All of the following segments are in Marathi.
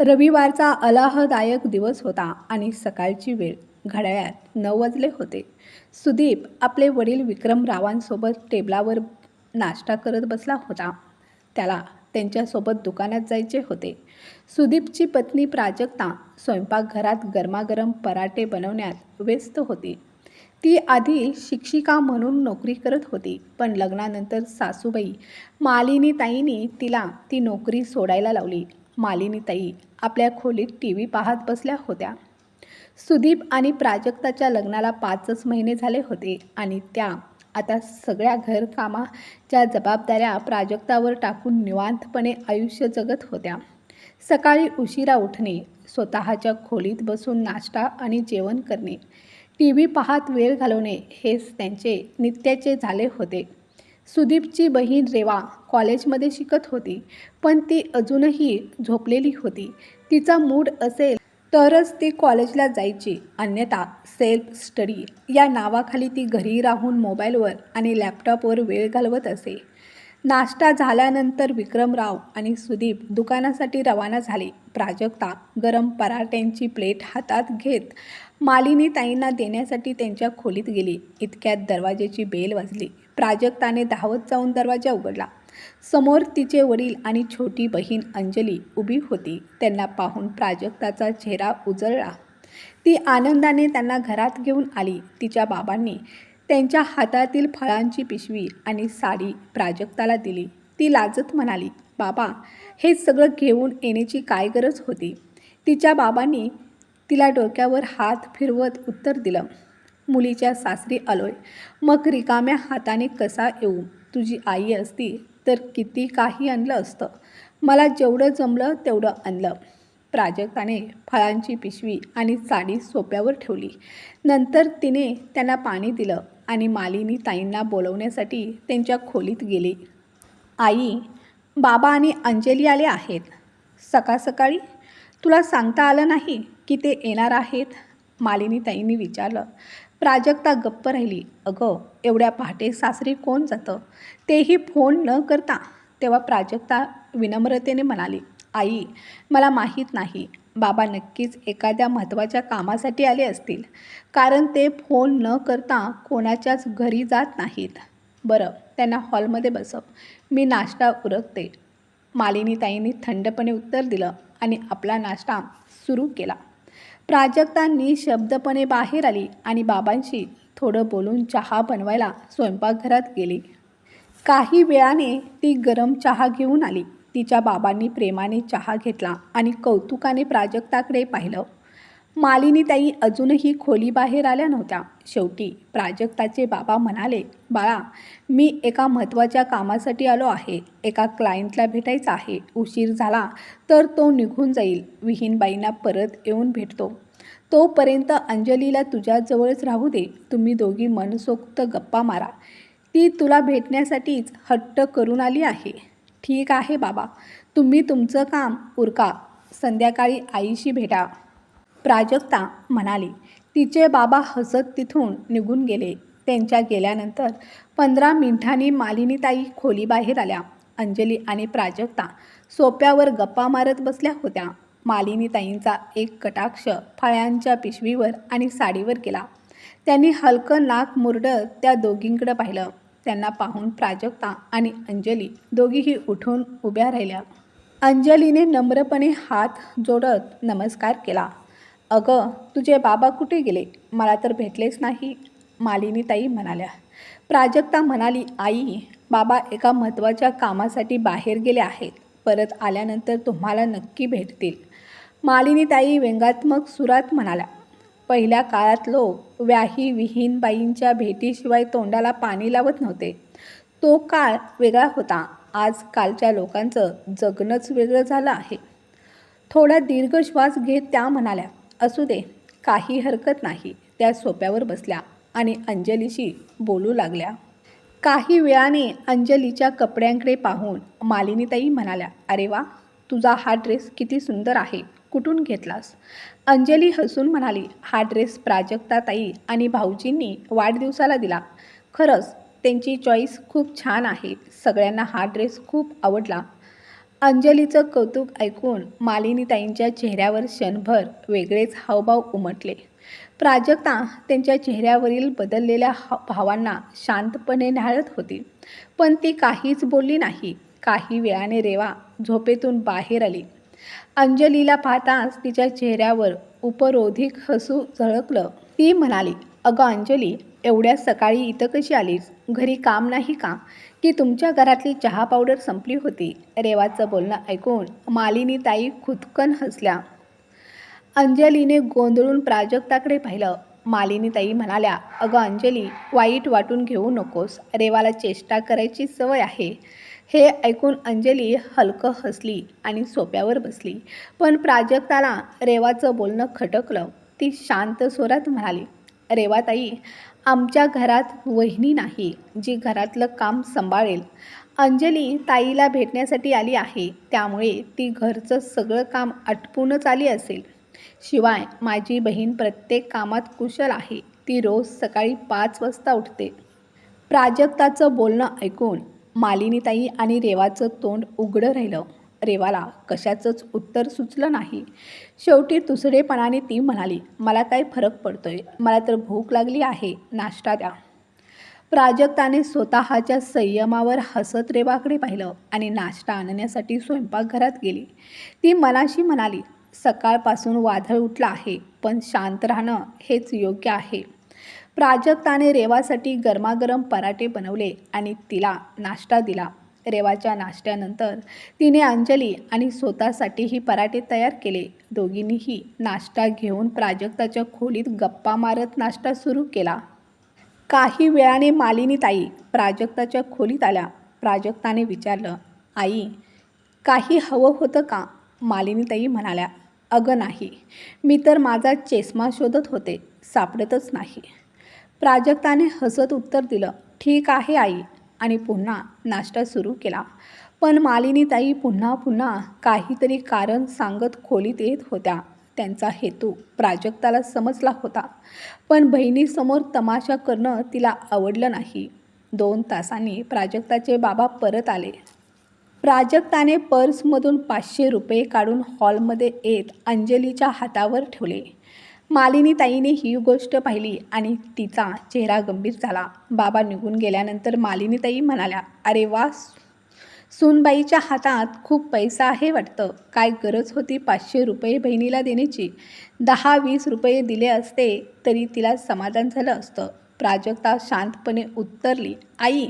रविवारचा अलाहदायक दिवस होता आणि सकाळची वेळ घड्याळ्यात नऊ वाजले होते. सुदीप आपले वडील विक्रमरावांसोबत टेबलावर नाश्ता करत बसला होता. त्याला त्यांच्यासोबत दुकानात जायचे होते. सुदीपची पत्नी प्राजक्ता स्वयंपाकघरात गरमागरम पराठे बनवण्यात व्यस्त होती. ती आधी शिक्षिका म्हणून नोकरी करत होती पण लग्नानंतर सासूबाई मालिनी ताईंनी तिला ती नोकरी सोडायला लावली मालिनीताई आपल्या खोलीत टी व्ही पाहत बसल्या होत्या. सुदीप आणि प्राजक्ताच्या लग्नाला पाचच महिने झाले होते आणि त्या आता सगळ्या घरकामाच्या जबाबदाऱ्या प्राजक्तावर टाकून निवांतपणे आयुष्य जगत होत्या. सकाळी उशिरा उठणे स्वतःच्या खोलीत बसून नाश्ता आणि जेवण करणे टी व्ही पाहत वेळ घालवणे हेच त्यांचे नित्याचे झाले होते. सुदीपची बहीण रेवा कॉलेजमध्ये शिकत होती पण ती अजूनही झोपलेली होती. तिचा मूड असेल तरच ती कॉलेजला जायची अन्यथा सेल्फ स्टडी या नावाखाली ती घरी राहून मोबाईलवर आणि लॅपटॉपवर वेळ घालवत असे. नाश्ता झाल्यानंतर विक्रमराव आणि सुदीप दुकानासाठी रवाना झाले. प्राजक्ता गरम पराठ्यांची प्लेट हातात घेत मालिनी ताईंना देण्यासाठी त्यांच्या खोलीत गेली. इतक्यात दरवाजेची बेल वाजली. प्राजक्ताने धावत जाऊन दरवाजा उघडला. समोर तिचे वडील आणि छोटी बहीण अंजली उभी होती. त्यांना पाहून प्राजक्ताचा चेहरा उजळला. ती आनंदाने त्यांना घरात घेऊन आली. तिच्या बाबांनी त्यांच्या हातातील फळांची पिशवी आणि साडी प्राजक्ताला दिली. ती लाजत म्हणाली बाबा हे सगळं घेऊन येण्याची काय गरज होती? तिच्या बाबांनी तिला डोक्यावर हात फिरवत उत्तर दिलं मुलीच्या सासरी आलोय. मग रिकाम्या हाताने कसा येऊ? तुझी आई असती तर किती काही आणलं असतं. मला जेवढं जमलं तेवढं आणलं. प्राजक्ताने फळांची पिशवी आणि साडी सोप्यावर ठेवली. नंतर तिने त्यांना पाणी दिलं आणि मालिनी ताईंना बोलवण्यासाठी त्यांच्या खोलीत गेली. आई बाबा आणि अंजली आले आहेत. सकाळ सकाळी? तुला सांगता आलं नाही की ते येणार आहेत? मालिनी ताईंनी विचारलं. प्राजक्ता गप्प राहिली. अगं एवढ्या पहाटे सासरी कोण जातं? तेही फोन न करता तेव्हा प्राजक्ता विनम्रतेने म्हणाली आई मला माहीत नाही. बाबा नक्कीच एखाद्या महत्त्वाच्या कामासाठी आले असतील. कारण ते फोन न करता कोणाच्याच घरी जात नाहीत. बरं त्यांना हॉलमध्ये बसव. मी नाश्ता उरकते. मालिनीताईंनी थंडपणे उत्तर दिलं आणि आपला नाश्ता सुरू केला. प्राजक्तांनी शब्दपणे बाहेर आली आणि बाबांशी थोडं बोलून चहा बनवायला स्वयंपाकघरात गेली. काही वेळाने ती गरम चहा घेऊन आली. तिच्या बाबांनी प्रेमाने चहा घेतला आणि कौतुकाने प्राजक्ताकडे पाहिलं. मालिनीताई अजूनही खोलीबाहेर आल्या नव्हत्या. शेवटी प्राजक्ताचे बाबा म्हणाले बाळा मी एका महत्त्वाच्या कामासाठी आलो आहे. एका क्लायंटला भेटायचं आहे. उशीर झाला तर तो निघून जाईल. विहीनबाईंना परत येऊन भेटतो. तोपर्यंत अंजलीला तुझ्याजवळच राहू दे. तुम्ही दोघी मनसोक्त गप्पा मारा. ती तुला भेटण्यासाठीच हट्ट करून आली आहे. ठीक आहे बाबा. तुम्ही तुमचं काम उरका. संध्याकाळी आईशी भेटा. प्राजक्ता म्हणाली तिचे बाबा हसत तिथून निघून गेले. त्यांच्या गेल्यानंतर पंधरा मिनिटांनी मालिनीताई खोलीबाहेर आल्या. अंजली आणि प्राजक्ता सोप्यावर गप्पा मारत बसल्या होत्या. मालिनीताईंचा एक कटाक्ष फळ्यांच्या पिशवीवर आणि साडीवर केला त्यांनी हलकं नाक मुरडत त्या दोघींकडं पाहिलं. त्यांना पाहून प्राजक्ता आणि अंजली दोघीही उठून उभ्या राहिल्या. अंजलीने नम्रपणे हात जोडत नमस्कार केला. अगं तुझे बाबा कुठे गेले? मला तर भेटलेच नाही मालिनीताई म्हणाल्या. प्राजक्ता म्हणाली आई बाबा एका महत्त्वाच्या कामासाठी बाहेर गेले आहेत. परत आल्यानंतर तुम्हाला नक्की भेटतील. मालिनीताई व्यंगात्मक सुरात म्हणाल्या पहिल्या काळात लोक व्याही विहीनबाईंच्या भेटीशिवाय तोंडाला पाणी लावत नव्हते. तो काळ वेगळा होता. आजकालच्या लोकांचं जगणंच वेगळं झालं आहे. थोडा दीर्घ श्वास घेत त्या म्हणाल्या असू दे काही हरकत नाही. त्या सोप्यावर बसल्या आणि अंजलीशी बोलू लागल्या. काही वेळाने अंजलीच्या कपड्यांकडे पाहून मालिनीताई म्हणाल्या अरे वा तुझा हा ड्रेस किती सुंदर आहे. कुठून घेतलास? अंजली हसून म्हणाली हा ड्रेस प्राजक्ताताई आणि भाऊजींनी वाढदिवसाला दिला. खरंच त्यांची चॉईस खूप छान आहे. सगळ्यांना हा ड्रेस खूप आवडला. अंजलीचं कौतुक ऐकून मालिनीताईंच्या चेहऱ्यावर क्षणभर वेगळेच हावभाव उमटले. प्राजक्ता त्यांच्या चेहऱ्यावरील बदललेल्या भावांना शांतपणे न्याळत होती. पण ती काहीच बोलली नाही. काही वेळाने रेवा झोपेतून बाहेर आली. अंजलीला पाहताच तिच्या चेहऱ्यावर उपरोधिक हसू झळकलं. ती म्हणाली अगं अंजली एवढ्या सकाळी इथं कशी आलीस? घरी काम नाही का? की तुमच्या घरातली चहा पावडर संपली होती. रेवाचं बोलणं ऐकून मालिनी ताई खुदकन हसल्या. अंजलीने गोंधळून प्राजक्ताकडे पाहिलं. मालिनीताई म्हणाल्या अगं अंजली वाईट वाटून घेऊ नकोस. रेवाला चेष्टा करायची सवय आहे. हे ऐकून अंजली हलकं हसली आणि सोप्यावर बसली. पण प्राजक्ताला रेवाचं बोलणं खटकलं. ती शांत स्वरात म्हणाली रेवाताई आमच्या घरात वहिनी नाही जी घरातलं काम सांभाळेल. अंजली ताईला भेटण्यासाठी आली आहे त्यामुळे ती घरचं सगळं काम आटपूनच आली असेल. शिवाय माझी बहीण प्रत्येक कामात कुशल आहे ती रोज सकाळी पाच वाजता उठते. प्राजक्ताचं बोलणं ऐकून मालिनीताई आणि रेवाचं तोंड उघडं राहिलं. रेवाला कशाचंच उत्तर सुचलं नाही. शेवटी दुसरेपणाने ती म्हणाली मला काय फरक पडतोय? मला तर भूक लागली आहे. नाश्ता द्या. प्राजक्ताने स्वतःच्या संयमावर हसत रेवाकडे पाहिलं आणि नाश्ता आणण्यासाठी स्वयंपाकघरात गेली. ती मनाशी म्हणाली सकाळपासून वादळ उठलं आहे पण शांत राहणं हेच योग्य आहे. प्राजक्ताने रेवासाठी गरमागरम पराठे बनवले आणि तिला नाश्ता दिला. रेवाच्या नाश्त्यानंतर तिने अंजली आणि स्वतःसाठीही पराठे तयार केले. दोघींनीही नाश्ता घेऊन प्राजक्ताच्या खोलीत गप्पा मारत नाश्ता सुरू केला. काही वेळाने मालिनी ताई प्राजक्ताच्या खोलीत आल्या. प्राजक्ताने विचारलं आई काही हवं होतं का? मालिनीताई म्हणाल्या अगं नाही. मी तर माझा चेस्मा शोधत होते सापडतच नाही. प्राजक्ताने हसत उत्तर दिलं ठीक आहे आई. आणि पुन्हा नाश्ता सुरू केला. पण मालिनीताई पुन्हा पुन्हा काहीतरी कारण सांगत खोलीत येत होत्या. त्यांचा हेतू प्राजक्ताला समजला होता. पण बहिणीसमोर तमाशा करणं तिला आवडलं नाही. दोन तासांनी प्राजक्ताचे बाबा परत आले. प्राजक्ताने पर्समधून पाचशे रुपये काढून हॉलमध्ये येत अंजलीच्या हातावर ठेवले. मालिनीताईने ही गोष्ट पाहिली आणि तिचा चेहरा गंभीर झाला. बाबा निघून गेल्यानंतर मालिनीताई म्हणाल्या अरे वा सूनबाईच्या हातात खूप पैसा आहे वाटतं. काय गरज होती पाचशे रुपये बहिणीला देण्याची? दहा वीस रुपये दिले असते तरी तिला समाधान झालं असतं. प्राजक्ता शांतपणे उत्तरली आई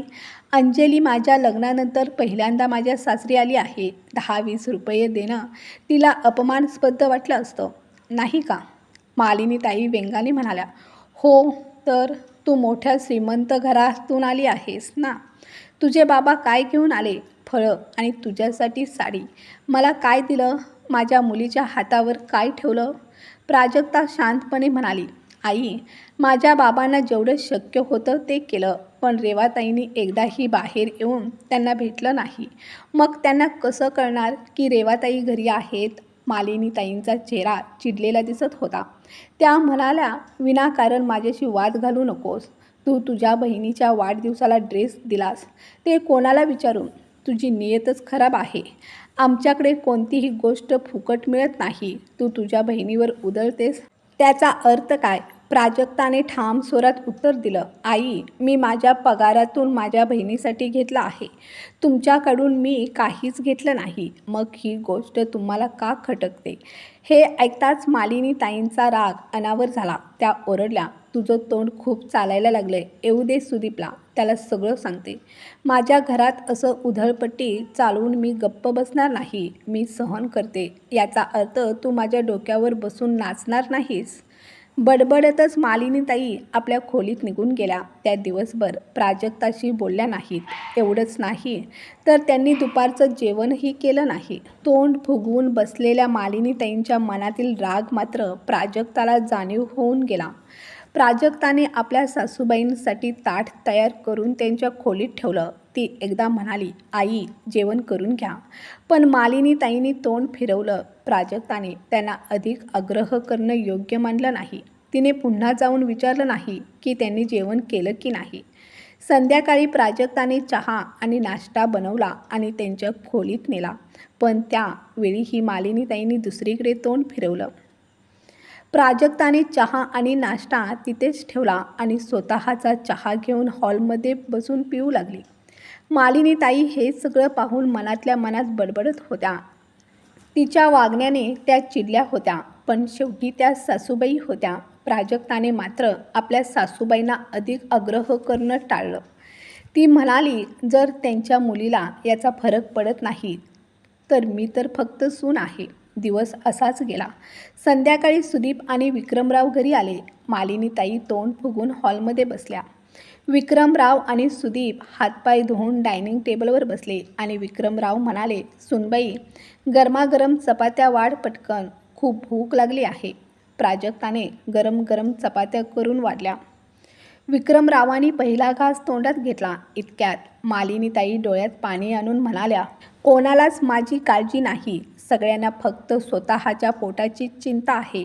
अंजली माझ्या लग्नानंतर पहिल्यांदा माझ्या सासरी आली आहे. दहा वीस रुपये देणं तिला अपमानस्पद वाटलं असतं. नाही का? मालिनीताई व्यंगाने म्हणाल्या हो तर तू मोठ्या श्रीमंत घरातून आली आहेस ना? तुझे बाबा काय घेऊन आले? फळं आणि तुझ्यासाठी साडी. मला काय दिलं? माझ्या मुलीच्या हातावर काय ठेवलं? प्राजक्ता शांतपणे म्हणाली आई माझ्या बाबांना जेवढं शक्य होतं ते केलं पण रेवाताईंनी एकदाही बाहेर येऊन त्यांना भेटलं नाही. मग त्यांना कसं कळणार की रेवाताई घरी आहेत मालिनीताईंचा चेहरा चिडलेला दिसत होता. त्या म्हणाल्या विनाकारण माझ्याशी वाद घालू नकोस. तू तुझ्या बहिणीच्या वाढदिवसाला ड्रेस दिलास. ते कोणाला विचारून? तुझी नियतच खराब आहे. आमच्याकडे कोणतीही गोष्ट फुकट मिळत नाही. तू तुझ्या बहिणीवर उदळतेस त्याचा अर्थ काय? प्राजक्ताने ठाम स्वरात उत्तर दिलं आई मी माझ्या पगारातून माझ्या बहिणीसाठी घेतला आहे. तुमच्याकडून मी काहीच घेतलं नाही. मग ही गोष्ट तुम्हाला का खटकते? हे ऐकताच मालिनी ताईंचा राग अनावर झाला. त्या ओरडल्या तुझं तोंड खूप चालायला लागलंय. येऊ दे सुदीपला. त्याला सगळं सांगते. माझ्या घरात असं उधळपट्टी चालवून मी गप्प बसणार नाही. मी सहन करते. याचा अर्थ तू माझ्या डोक्यावर बसून नाचणार नाहीस. बडबडतच मालिनीताई आपल्या खोलीत निघून गेल्या. त्या दिवसभर प्राजक्ताशी बोलल्या नाहीत. एवढंच नाही तर त्यांनी दुपारचं जेवणही केलं नाही. तोंड फुगवून बसलेल्या मालिनीताईंच्या मनातील राग मात्र प्राजक्ताला जाणीव होऊन गेला. प्राजक्ताने आपल्या सासूबाईंसाठी ताट तयार करून त्यांच्या खोलीत ठेवलं. ती एकदा म्हणाली आई जेवण करून घ्या. पण मालिनी ताईंनी तोंड फिरवलं. प्राजक्ताने त्यांना अधिक आग्रह करणं योग्य मानलं नाही. तिने पुन्हा जाऊन विचारलं नाही की त्यांनी जेवण केलं की नाही. संध्याकाळी प्राजक्ताने चहा आणि नाश्ता बनवला आणि त्यांच्या खोलीत नेला. पण त्यावेळी ही मालिनीताईंनी दुसरीकडे तोंड फिरवलं. प्राजक्ताने चहा आणि नाश्ता तिथेच ठेवला आणि स्वतःचा चहा घेऊन हॉलमध्ये बसून पिऊ लागली. मालिनीताई हे सगळं पाहून मनातल्या मनात बडबडत होत्या. तिच्या वागण्याने त्या चिडल्या होत्या पण शेवटी त्या सासूबाई होत्या. प्राजक्ताने मात्र आपल्या सासूबाईंना अधिक आग्रह करणं टाळलं. ती म्हणाली जर त्यांच्या मुलीला याचा फरक पडत नाही तर मी तर फक्त सून आहे. दिवस असाच गेला. संध्याकाळी सुदीप आणि विक्रमराव घरी आले. मालिनीताई तोंड फुगून हॉलमध्ये बसल्या. विक्रमराव आणि सुदीप हातपाय धुवून डायनिंग टेबलवर बसले आणि विक्रमराव म्हणाले सुनबाई गरमागरम चपात्या वाढ पटकन. खूप भूक लागली आहे. प्राजक्ताने गरम गरम चपात्या करून वाढल्या. विक्रमरावांनी पहिला घास तोंडात घेतला. इतक्यात मालिनीताई डोळ्यात पाणी आणून म्हणाल्या कोणालाच माझी काळजी नाही. सगळ्यांना फक्त स्वतःच्या पोटाची चिंता आहे.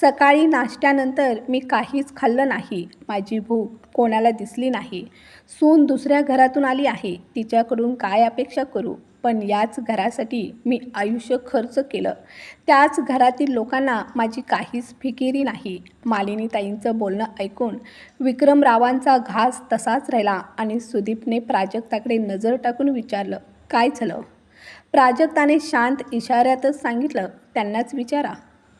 सकाळी नाश्त्यानंतर मी काहीच खाल्लं नाही. माझी भूक कोणाला दिसली नाही. सून दुसऱ्या घरातून आली आहे. तिच्याकडून काय अपेक्षा करू? पण याच घरासाठी मी आयुष्य खर्च केलं. त्याच घरातील लोकांना माझी काहीच फिकिरी नाही. मालिनीताईंचं बोलणं ऐकून विक्रमरावांचा घास तसाच राहिला आणि सुदीपने प्राजक्ताकडे नजर टाकून विचारलं काय झालं? प्राजक्ताने शांत इशाऱ्यातच सांगितलं त्यांनाच विचारा.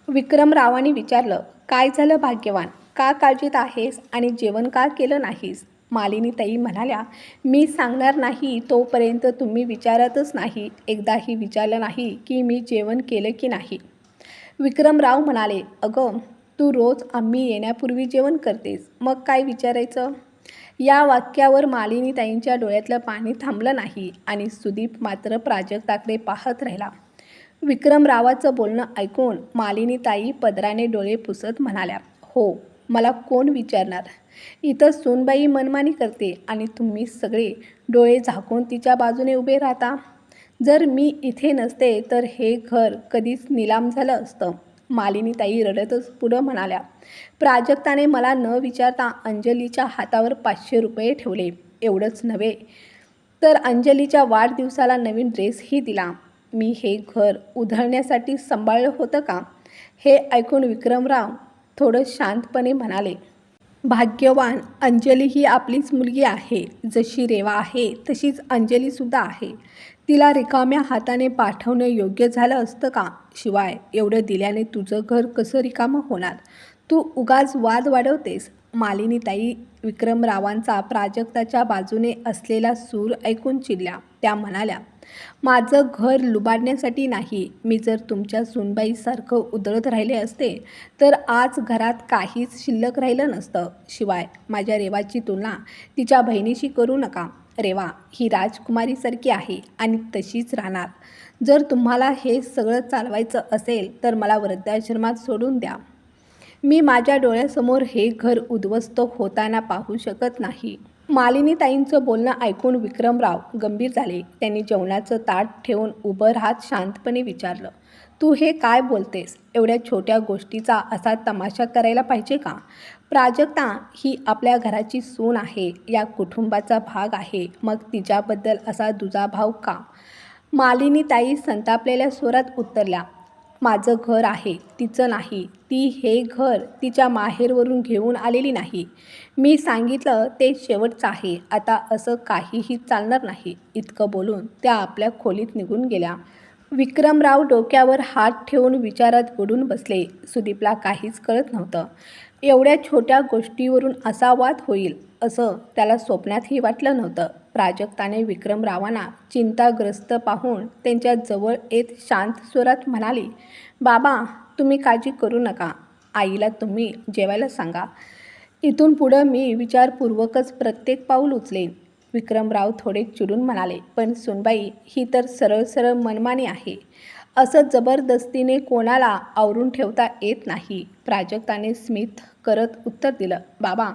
विक्रमरावांनी विचारलं काय झालं भाग्यवान? का काळजीत आहेस आणि जेवण का केलं नाहीस? मालिनीताई म्हणाल्या मी सांगणार नाही तोपर्यंत तुम्ही विचारतच नाही. एकदाही विचारलं नाही की मी जेवण केलं की नाही. विक्रमराव म्हणाले अगं तू रोज आम्ही येण्यापूर्वी जेवण करतेस. मग काय विचारायचं? या वाक्यावर मालिनीताईंच्या डोळ्यातलं पाणी थांबलं नाही आणि सुदीप मात्र प्राजक्ताकडे पाहत राहिला. विक्रमरावाचं बोलणं ऐकून मालिनीताई पदराने डोळे पुसत म्हणाल्या हो मला कोण विचारणार? इथं सोनबाई मनमानी करते आणि तुम्ही सगळे डोळे झाकून तिच्या बाजूने उभे राहता. जर मी इथे नसते तर हे घर कधीच निलाम झालं असतं. मालिनीताई रडतच पुढं म्हणाल्या प्राजक्ताने मला न विचारता अंजलीच्या हातावर पाचशे रुपये ठेवले. एवढंच नव्हे. तर अंजलीच्या वाढदिवसाला नवीन ड्रेसही दिला. मी हे घर उधळण्यासाठी सांभाळलं होतं का हे ऐकून विक्रमराव थोडं शांतपणे म्हणाले भाग्यवान अंजली ही आपलीच मुलगी आहे. जशी रेवा आहे तशीच अंजलीसुद्धा आहे. तिला रिकाम्या हाताने पाठवणं योग्य झालं असतं का? शिवाय एवढं दिल्याने तुझं घर कसं रिकामं होणार? तू उगाच वाद वाढवतेस. मालिनीताई विक्रमरावांचा प्राजक्ताच्या बाजूने असलेला सूर ऐकून चिडल्या. त्या म्हणाल्या माझं घर लुबाडण्यासाठी नाही. मी जर तुमच्या सुनबाईसारखं उधळत राहिले असते तर आज घरात काहीच शिल्लक राहिलं नसतं. शिवाय माझ्या रेवाची तुलना तिच्या बहिणीशी करू नका. रेवा ही राजकुमारीसारखी आहे आणि तशीच राहणार. जर तुम्हाला हे सगळं चालवायचं असेल तर मला वृद्धाश्रमात सोडून द्या. मी माझ्या डोळ्यासमोर हे घर उद्ध्वस्त होताना पाहू शकत नाही. मालिनीताईंचं बोलणं ऐकून विक्रमराव गंभीर झाले. त्यांनी जेवणाचं ताट ठेवून उभं राहत शांतपणे विचारलं तू हे काय बोलतेस? एवढ्या छोट्या गोष्टीचा असा तमाशा करायला पाहिजे का? प्राजक्ता ही आपल्या घराची सून आहे या कुटुंबाचा भाग आहे. मग तिच्याबद्दल असा दुजाभाव का? मालिनी ताई संतापलेल्या स्वरात उतरल्या माझं घर आहे तिचं नाही. ती हे घर तिच्या माहेरवरून घेऊन आलेली नाही. मी सांगितलं ते शेवटचं आहे. आता असं काहीही चालणार नाही. इतकं बोलून त्या आपल्या खोलीत निघून गेल्या. विक्रमराव डोक्यावर हात ठेवून विचारात बुडून बसले. सुदीपला काहीच कळत नव्हतं. एवढ्या छोट्या गोष्टीवरून असा वाद होईल असं त्याला स्वप्नातही वाटलं नव्हतं. प्राजक्ताने विक्रमरावांना चिंताग्रस्त पाहून त्यांच्या जवळ येत शांत स्वरात म्हणाली बाबा तुम्ही काळजी करू नका. आईला तुम्ही जेवायला सांगा. इथून पुढं मी विचारपूर्वकच प्रत्येक पाऊल उचलेन. विक्रमराव थोडे चिडून म्हणाले पण सुनबाई ही तर सरळ सरळ मनमानी आहे. असं जबरदस्तीने कोणाला आवरून ठेवता येत नाही. प्राजक्ताने स्मित करत उत्तर दिलं बाबा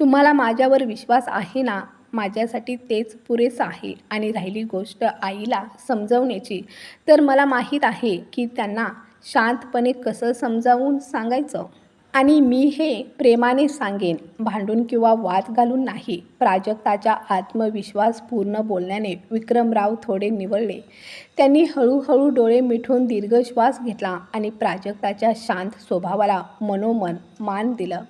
तुम्हाला माझ्यावर विश्वास आहे ना? माझ्यासाठी तेच पुरेसं आहे आणि राहिली गोष्ट आईला समजवण्याची. तर मला माहीत आहे की त्यांना शांतपणे कसं समजावून सांगायचं? आणि मी हे प्रेमाने सांगेन भांडून किंवा वाद घालून नाही. प्राजक्ताच्या आत्मविश्वासपूर्ण बोलण्याने विक्रमराव थोडे निवळले. त्यांनी हळूहळू डोळे मिठून दीर्घ श्वास घेतला आणि प्राजक्ताच्या शांत स्वभावाला मनोमन मान दिलं.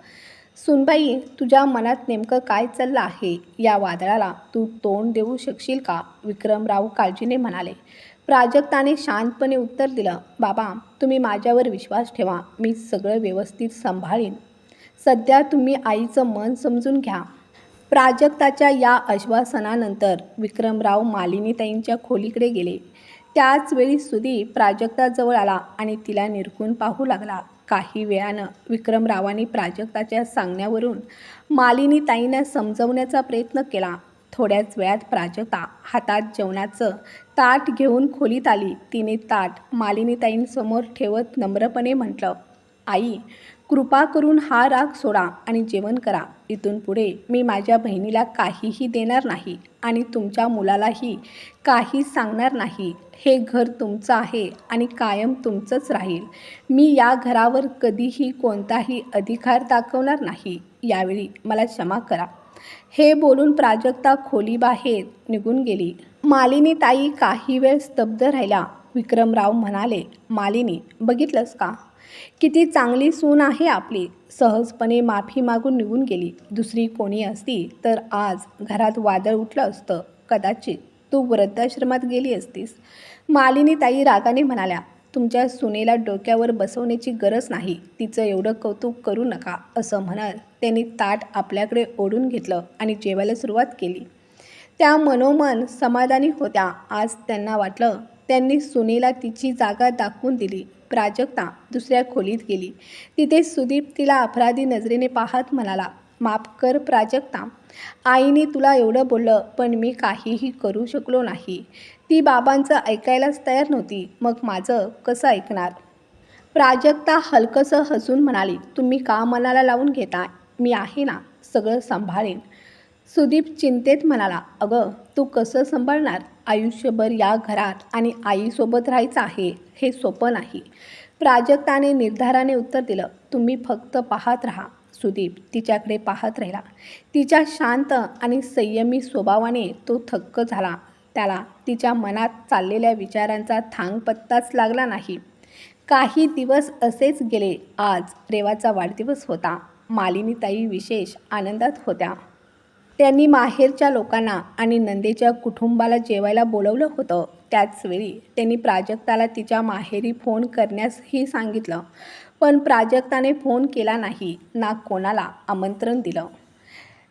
सुनबाई तुझ्या मनात नेमकं काय चाललं आहे? या वादळाला तू तोंड देऊ शकशील का? विक्रमराव काळजीने म्हणाले. प्राजक्ताने शांतपणे उत्तर दिलं बाबा तुम्ही माझ्यावर विश्वास ठेवा. मी सगळं व्यवस्थित सांभाळीन. सध्या तुम्ही आईचं मन समजून घ्या. प्राजक्ताच्या या आश्वासनानंतर विक्रमराव मालिनीताईंच्या खोलीकडे गेले. त्याच वेळी सुदीप प्राजक्ताजवळ आला आणि तिला निरखून पाहू लागला. काही वेळानं विक्रमरावांनी प्राजक्ताच्या सांगण्यावरून मालिनीताईंना समजवण्याचा प्रयत्न केला. थोड्याच वेळात प्राजक्ता हातात जेवणाचं ताट घेऊन खोलीत आली. तिने ताट मालिनीताईंसमोर ठेवत नम्रपणे म्हटलं आई कृपा करून हा राग सोडा आणि जेवण करा. इथून पुढे मी माझ्या बहिणीला काहीही देणार नाही आणि तुमच्या मुलालाही काही सांगणार नाही. हे घर तुमचं आहे आणि कायम तुमचंच राहील. मी या घरावर कधीही कोणताही अधिकार दाखवणार नाही. यावेळी मला क्षमा करा. हे बोलून प्राजक्ता खोलीबाहेर निघून गेली. मालिनी ताई काही वेळ स्तब्ध राहिल्या विक्रमराव म्हणाले मालिनी बघितलंस का? किती चांगली सून आहे आपली. सहजपणे माफी मागून निघून गेली. दुसरी कोणी असती तर आज घरात वादळ उठलं असतं. कदाचित तू वृद्धाश्रमात गेली असतीस. मालिनी ताई रागाने म्हणाल्या तुमच्या सुनेला डोक्यावर बसवण्याची गरज नाही. तिचं एवढं कौतुक करू नका असं म्हणत त्यांनी ताट आपल्याकडे ओढून घेतलं आणि जेवायला सुरुवात केली. त्या मनोमन समाधानी होत्या. आज त्यांना वाटलं त्यांनी सुनेला तिची जागा दाखवून दिली. प्राजक्ता दुसऱ्या खोलीत गेली. तिथे सुदीप तिला अपराधी नजरेने पाहत म्हणाला माफ कर प्राजक्ता. आईने तुला एवढं बोललं पण मी काहीही करू शकलो नाही. ती बाबांचं ऐकायलाच तयार नव्हती. मग माझं कसं ऐकणार? प्राजक्ता हलकंसं हसून म्हणाली तुम्ही का मनाला लावून घेता? मी आहे ना सगळं सांभाळेन. सुदीप चिंतेत म्हणाला अगं तू कसं सांभाळणार? आयुष्यभर या घरात आणि आईसोबत राहायचं आहे हे सोपं नाही. प्राजक्ताने निर्धाराने उत्तर दिलं तुम्ही फक्त पाहत राहा. सुदीप तिच्याकडे पाहत राहिला. तिच्या शांत आणि संयमी स्वभावाने तो थक्क झाला. त्याला तिच्या मनात चाललेल्या विचारांचा थांगपत्ताच लागला नाही. काही दिवस असेच गेले. आज रेवाचा वाढदिवस होता. मालिनीताई विशेष आनंदात होत्या. त्यांनी माहेरच्या लोकांना आणि नंदेच्या कुटुंबाला जेवायला बोलवलं होतं. त्याचवेळी त्यांनी प्राजक्ताला तिच्या माहेरी फोन करण्यासही सांगितलं. पण प्राजक्ताने फोन केला नाही. ना कोणाला आमंत्रण दिलं.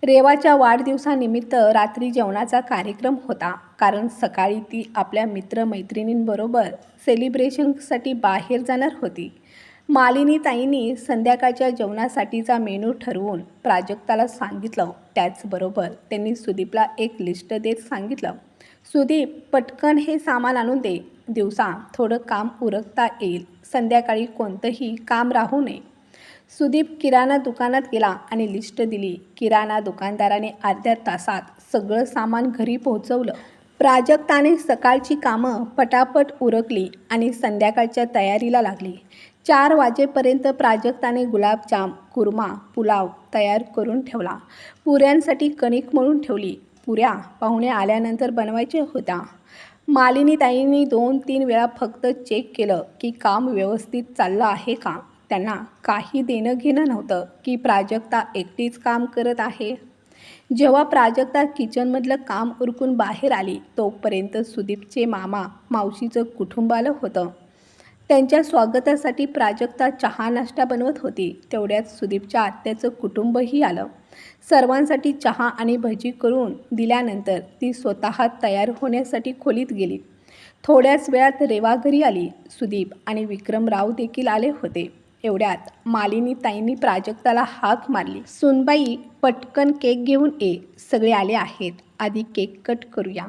रेवाच्या वाढदिवसानिमित्त रात्री जेवणाचा कार्यक्रम होता. कारण सकाळी ती आपल्या मित्रमैत्रिणींबरोबर सेलिब्रेशनसाठी बाहेर जाणार होती. मालिनी ताईंनी संध्याकाळच्या जेवणासाठीचा मेनू ठरवून प्राजक्ताला सांगितलं. त्याचबरोबर त्यांनी सुदीपला एक लिस्ट देत सांगितलं. सुदीप पटकन हे सामान आणून दे. दिवसा थोडं काम उरकता येईल. संध्याकाळी कोणतंही काम राहू नये. सुदीप किराणा दुकानात गेला आणि लिस्ट दिली. किराणा दुकानदाराने अर्ध्या तासात सगळं सामान घरी पोहोचवलं. प्राजक्ताने सकाळची कामं पटापट उरकली आणि संध्याकाळच्या तयारीला लागली. चार वाजेपर्यंत प्राजक्ताने गुलाबजाम कुर्मा पुलाव तयार करून ठेवला. पुऱ्यांसाठी कणिक मळून ठेवली. पुऱ्या पाहुणे आल्यानंतर बनवायच्या होत्या. मालिनीताईंनी दोन तीन वेळा फक्त चेक केलं की काम व्यवस्थित चाललं आहे का? त्यांना काही देणं घेणं नव्हतं की प्राजक्ता एकटीच काम करत आहे. जेव्हा प्राजक्ता किचनमधलं काम उरकून बाहेर आली तोपर्यंत सुदीपचे मामा मावशीचं कुटुंब आलं होतं. त्यांच्या स्वागतासाठी प्राजक्ता चहा नाश्ता बनवत होती. तेवढ्यात सुदीपच्या आत्याचं कुटुंबही आलं. सर्वांसाठी चहा आणि भजी करून दिल्यानंतर ती स्वतः तयार होण्यासाठी खोलीत गेली. थोड्याच वेळात रेवा घरी आली. सुदीप आणि विक्रमराव देखील आले होते. एवढ्यात मालिनी ताईंनी प्राजक्ताला हाक मारली. सुनबाई पटकन केक घेऊन ये. सगळे आले आहेत. आधी केक कट करूया.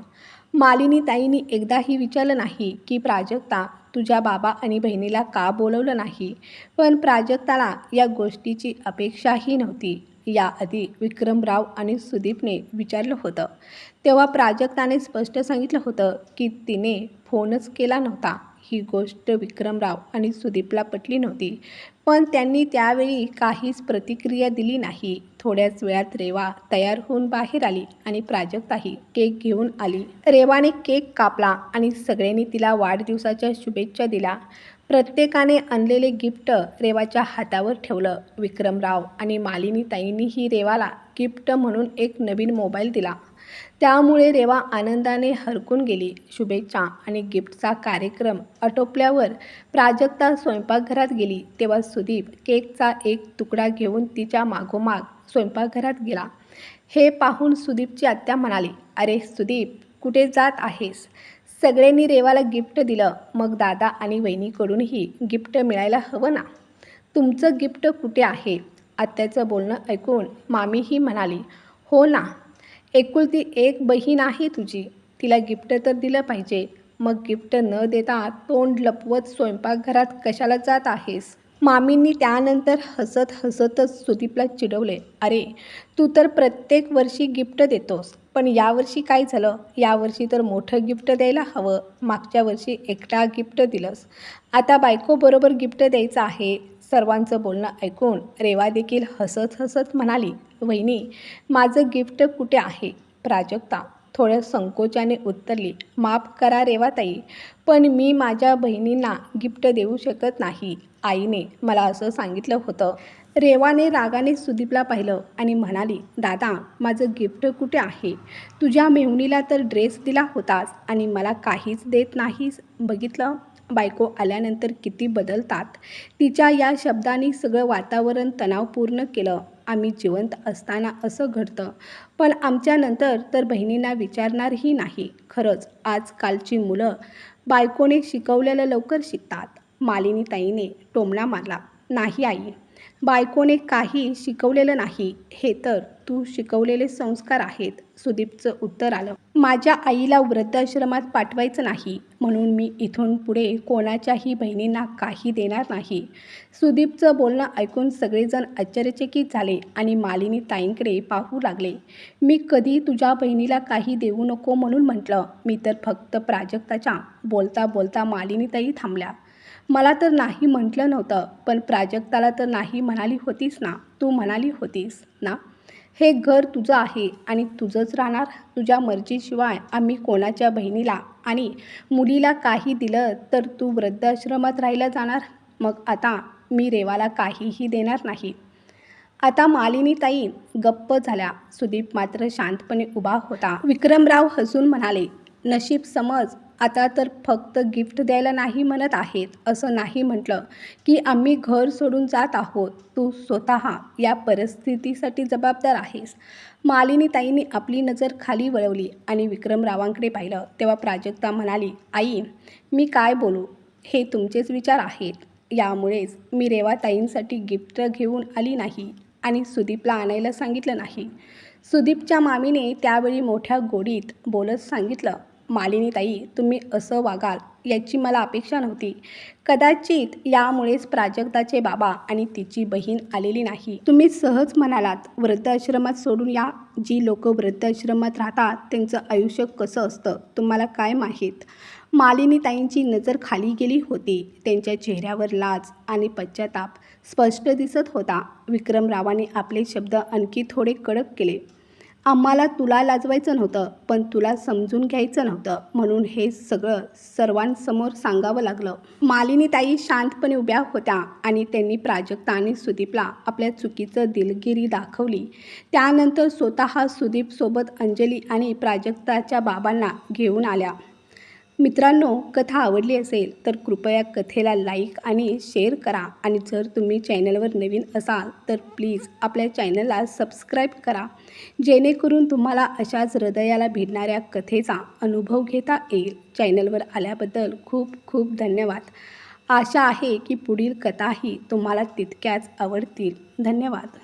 मालिनी ताईंनी एकदाही विचारलं नाही की प्राजक्ता तुझ्या बाबा आणि बहिणीला का बोलवलं नाही? पण प्राजक्ताला या गोष्टीची अपेक्षाही नव्हती. याआधी विक्रमराव आणि सुदीपने विचारलं होतं. तेव्हा प्राजक्ताने स्पष्ट सांगितलं होतं की तिने फोनच केला नव्हता. ही गोष्ट विक्रमराव आणि सुदीपला पटली नव्हती. पण त्यांनी त्यावेळी काहीच प्रतिक्रिया दिली नाही. थोड्याच वेळात रेवा तयार होऊन बाहेर आली आणि प्राजक्ताही केक घेऊन आली. रेवाने केक कापला आणि सगळ्यांनी तिला वाढदिवसाच्या शुभेच्छा दिल्या. प्रत्येकाने आणलेले गिफ्ट रेवाच्या हातावर ठेवलं. विक्रमराव आणि मालिनी ताईंनीही रेवाला गिफ्ट म्हणून एक नवीन मोबाईल दिला. त्यामुळे रेवा आनंदाने हरकून गेली. शुभेच्छा आणि गिफ्टचा कार्यक्रम आटोपल्यावर प्राजक्ता स्वयंपाकघरात गेली. तेव्हा सुदीप केकचा एक तुकडा घेऊन तिच्या मागोमाग स्वयंपाकघरात गेला. हे पाहून सुदीपची आत्या म्हणाली अरे सुदीप कुठे जात आहेस? सगळ्यांनी रेवाला गिफ्ट दिलं. मग दादा आणि वहिनीकडूनही गिफ्ट मिळायला हवं ना? तुमचं गिफ्ट कुठे आहे? आत्याचं बोलणं ऐकून मामीही म्हणाली हो ना एकुलती एक बहीण आहे तुझी. तिला गिफ्ट तर दिलं पाहिजे. मग गिफ्ट न देता तोंड लपवत स्वयंपाकघरात कशाला जात आहेस? मामींनी त्यानंतर हसत हसतच सुदीपला चिडवले. अरे तू तर प्रत्येक वर्षी गिफ्ट देतोस. पण यावर्षी काय झालं? यावर्षी तर मोठं गिफ्ट द्यायला हवं. मागच्या वर्षी एकटा गिफ्ट दिलंस. आता बायकोबरोबर गिफ्ट द्यायचं आहे. सर्वांचं बोलणं ऐकून रेवा देखील हसत हसत म्हणाली वहिनी माझं गिफ्ट कुठे आहे? प्राजक्ता थोड्या संकोचाने उत्तरली माफ करा रेवाताई पण मी माझ्या बहिणींना गिफ्ट देऊ शकत नाही. आईने मला असं सांगितलं होतं. रेवाने रागाने सुदीपला पाहिलं आणि म्हणाली दादा माझं गिफ्ट कुठे आहे? तुझ्या मेहुणीला तर ड्रेस दिला होतास आणि मला काहीच देत नाहीस बघितलं? बायको आल्यानंतर किती बदलतात? तिच्या या शब्दांनी सगळं वातावरण तणावपूर्ण केलं. आम्ही जिवंत असताना असं घडतं. पण आमच्यानंतर तर बहिणींना विचारणारही नाही. खरंच आजकालची मुलं बायकोने शिकवलेलं लवकर शिकतात. मालिनीताईने टोमणा मारला. नाही आई. बायकोने काही शिकवलेलं नाही हे तर तू शिकवलेले संस्कार आहेत सुदीपचं उत्तर आलं. माझ्या आईला वृद्धाश्रमात पाठवायचं नाही म्हणून मी इथून पुढे कोणाच्याही बहिणींना काही देणार नाही. सुदीपचं बोलणं ऐकून सगळेजण आश्चर्यचकित झाले आणि मालिनी ताईंकडे पाहू लागले. मी कधी तुझ्या बहिणीला काही देऊ नको म्हणून म्हटलं. मी तर फक्त प्राजक्ताच्या बोलता बोलता मालिनी ताई थांबल्या. मला तर नाही म्हटलं नव्हतं पण प्राजक्ताला तर नाही म्हणाली होतीस ना? तू म्हणाली होतीस ना? हे घर तुझं आहे आणि तुझंच राहणार? तुझ्या मर्जीशिवाय आम्ही कोणाच्या बहिणीला आणि मुलीला काही दिलं तर तू वृद्धाश्रमात राहिला जाणार? मग आता मी रेवाला काहीही देणार नाही. आता मालिनी ताई गप्प झाल्या. सुदीप मात्र शांतपणे उभा होता. विक्रमराव हसून म्हणाले नशीब समज आता तर फक्त गिफ्ट द्यायला नाही म्हणत आहेत असं नाही म्हटलं की आम्ही घर सोडून जात आहोत. तू स्वतः या परिस्थितीसाठी जबाबदार आहेस. मालिनी ताईंनी आपली नजर खाली वळवली आणि विक्रमरावांकडे पाहिलं. तेव्हा प्राजक्ता म्हणाली आई मी काय बोलू? हे तुमचेच विचार आहेत. यामुळेच मी रेवाताईंसाठी गिफ्ट घेऊन आली नाही आणि सुदीपला आणायला सांगितलं नाही. सुदीपच्या मामीने त्यावेळी मोठ्या गोडीत बोलत सांगितलं मालिनीताई तुम्ही असं वागाल याची मला अपेक्षा नव्हती. कदाचित यामुळेच प्राजक्ताचे बाबा आणि तिची बहीण आलेली नाही. तुम्ही सहज म्हणालात वृद्धाश्रमात सोडून या. जी लोक वृद्धाश्रमात राहतात त्यांचं आयुष्य कसं असतं तुम्हाला काय माहीत? मालिनीताईंची नजर खाली गेली होती. त्यांच्या चेहऱ्यावर लाज आणि पश्चाताप स्पष्ट दिसत होता. विक्रमरावाने आपले शब्द आणखी थोडे कडक केले. आम्हाला तुला लाजवायचं नव्हतं पण तुला समजून घ्यायचं नव्हतं म्हणून हे सगळं सर्वांसमोर सांगावं लागलं. मालिनी ताई शांतपणे उभ्या होत्या आणि त्यांनी प्राजक्ता आणि सुदीपला आपल्या चुकीचं दिलगिरी दाखवली. त्यानंतर स्वतः सुदीपसोबत अंजली आणि प्राजक्ताच्या बाबांना घेऊन आल्या. मित्रांनो कथा आवडली असेल तर कृपया कथेला लाईक आणि शेअर करा. आणि जर तुम्ही चॅनलवर नवीन असाल तर प्लीज आपल्या चॅनलला सबस्क्राईब करा. जेणेकरून तुम्हाला अशाच हृदयाला भिडणाऱ्या कथेचा अनुभव घेता येईल. चॅनलवर आल्याबद्दल खूप खूप धन्यवाद. आशा आहे की पुढील कथाही तुम्हाला तितक्याच आवडतील. धन्यवाद.